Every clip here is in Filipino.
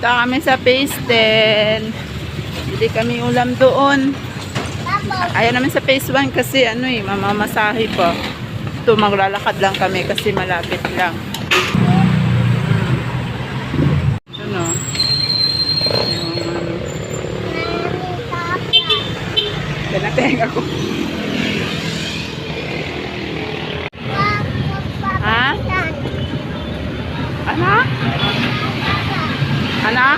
Dito kami sa phase 10. Hindi kami ulam doon. Ayaw namin sa phase 1 kasi ano eh, mamamasahe pa. Ito, maglalakad lang kami kasi malapit lang. Ano? Yung ano. Ganateng ako. Ha? Ano? Ano?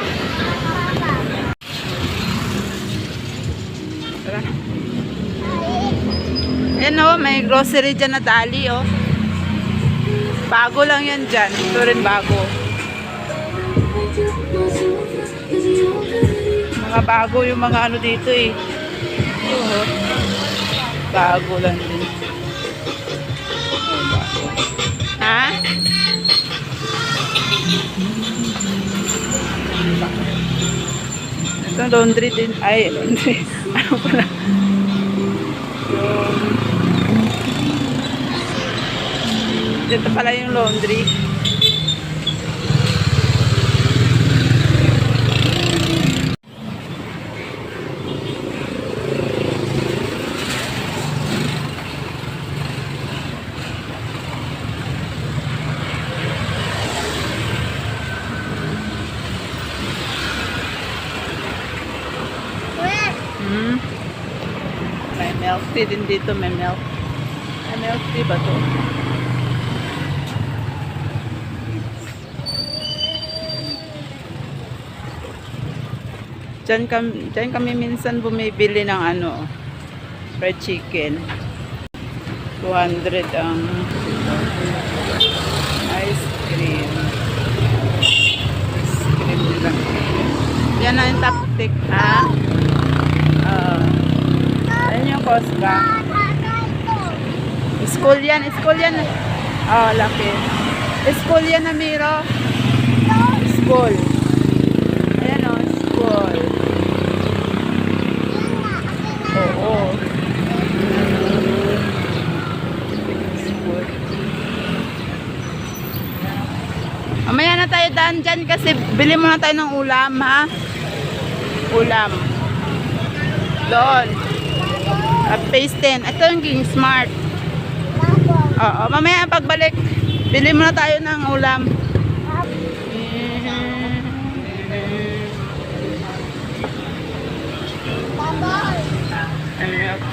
Tara. Ayan o, may grocery dyan na dali o. Bago lang yan dyan. Ito rin bago. Mga bago yung mga ano dito eh. Ito, oh. Bago lang din. Oh, bago. Ha? Ito laundry din. Ay, laundry. Ano pala? Yung... Dito pala yung laundry. Tea din dito. May milk. Tea ba to? Diyan kami, diyan kami minsan bumibili ng ano, fried chicken. 200 ang ice cream. Ice cream nila. Yan ang taptik, ha? Yung Cosca. School yan, school yan. Oh, laki. School yan na. School. Ayan o, school. Oo. School. Mamaya na tayo daan dyan kasi bili muna tayo ng ulam, ha? Ulam. Doon. At phase 10. Ito yung King Smart. Oo, mamaya pagbalik, bili muna tayo ng ulam.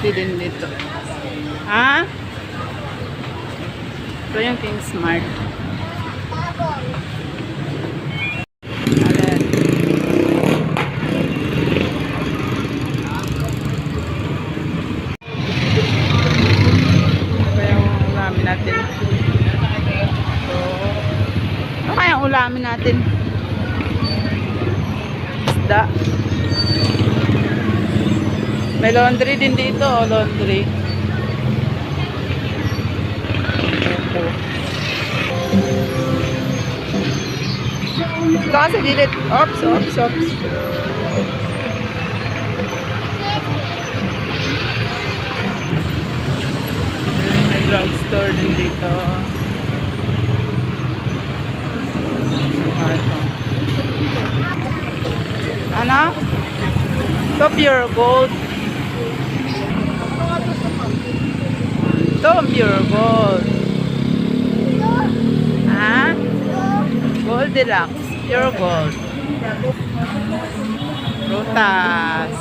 Tea din dito? Ha? Ito yung King Smart. Alin? Ito yung ulamin natin. So, ano kaya ang ulamin natin? Isda. May laundry din dito, oh, laundry. Kasi dilit. Ops, ops, ops. May drugstore din dito. Ah, ito. Ano? Ito pure gold. Ito pure gold. Ha? Gold deluxe. Pure gold. Prutas.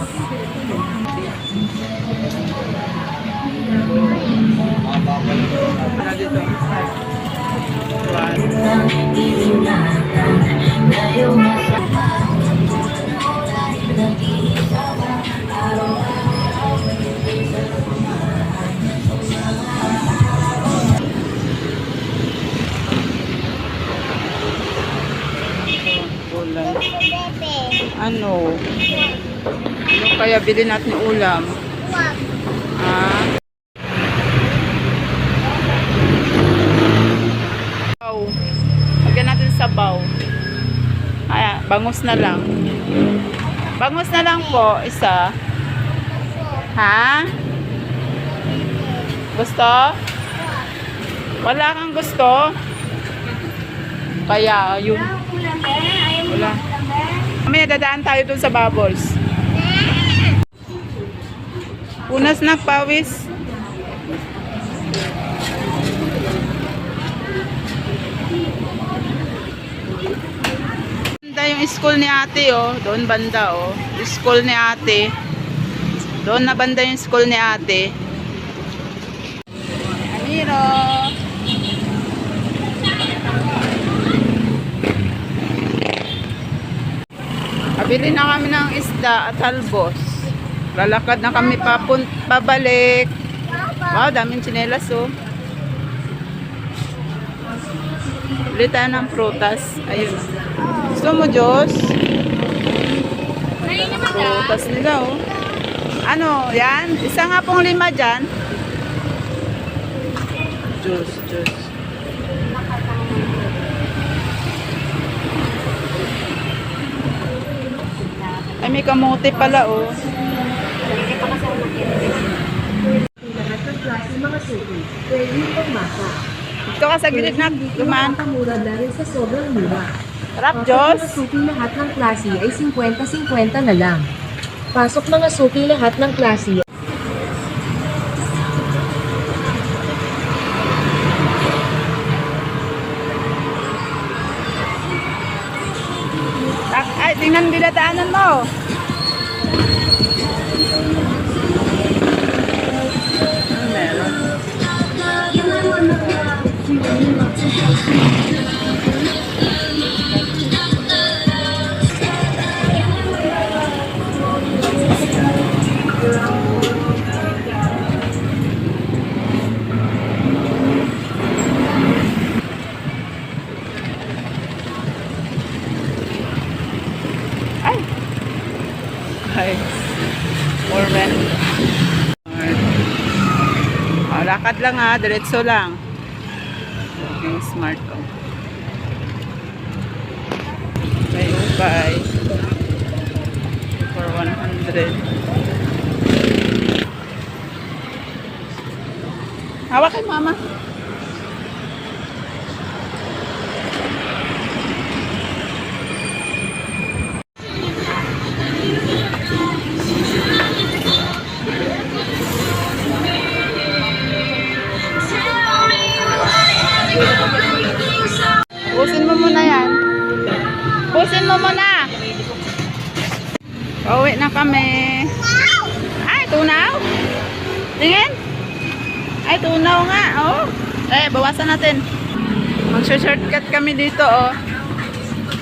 Ano? Ano kaya bilhin natin ulam? Ah. Sabaw. Lagyan natin sabaw. Kaya, bangus na lang. Bangus na lang po, isa. Ha? Gusto? Wala kang gusto? Kaya, yun. Ulam. Ayaw Wala. Kami dadaan tayo dun sa bubbles. Punas na pawis. Banda yung school ni ate oh. Doon banda oh. School ni ate. Doon na banda yung school ni ate. Amiro. Kabili na kami ng isda at halbos. Lalakad na kami papun pabalik. Wow, daming tsinelas oh. Bili tayo ng prutas. Ayun. Gusto mo, Diyos? Prutas nila oh. Ano, yan? Isa nga pong lima dyan. Juice, juice. Ay, may kamote pala, oh. Ito ka sa gilid na dumaan. Mura dahil sa sobrang mura. Pasok Diyos. mga suki lahat ng klase ay 50-50 na lang. Pasok mga suki lahat ng klase Tak- Ay, tingnan dinadaanan mo. Lakad lang ha, diretso lang. Yung smart oh. Okay, bye. For 100. Hawak kay mama. Pauwi na kami. Ay, tunaw. Tingin. Ay, tunaw nga. Oh. Eh, bawasan natin. Magsha-shortcut kami dito, oh.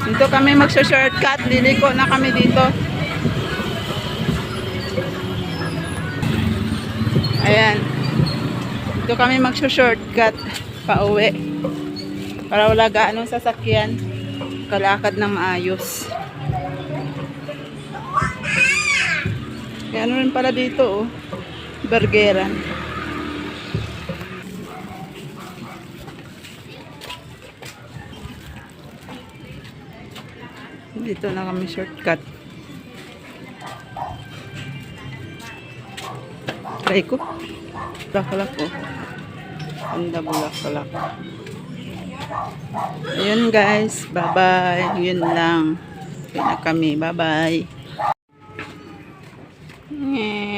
Dito kami magsha-shortcut. Liliko na kami dito. Ayan. Dito kami magsha-shortcut. Pauwi. Para wala gaanong sasakyan. Kalakad ng maayos. Kaya ano rin pala dito, oh. Bergeran. Dito na kami shortcut. Try ko. Bulaklak, oh. Ganda bulaklak. Ayun guys, bye-bye. Yun lang. Na kami, bye-bye. হ্যাঁ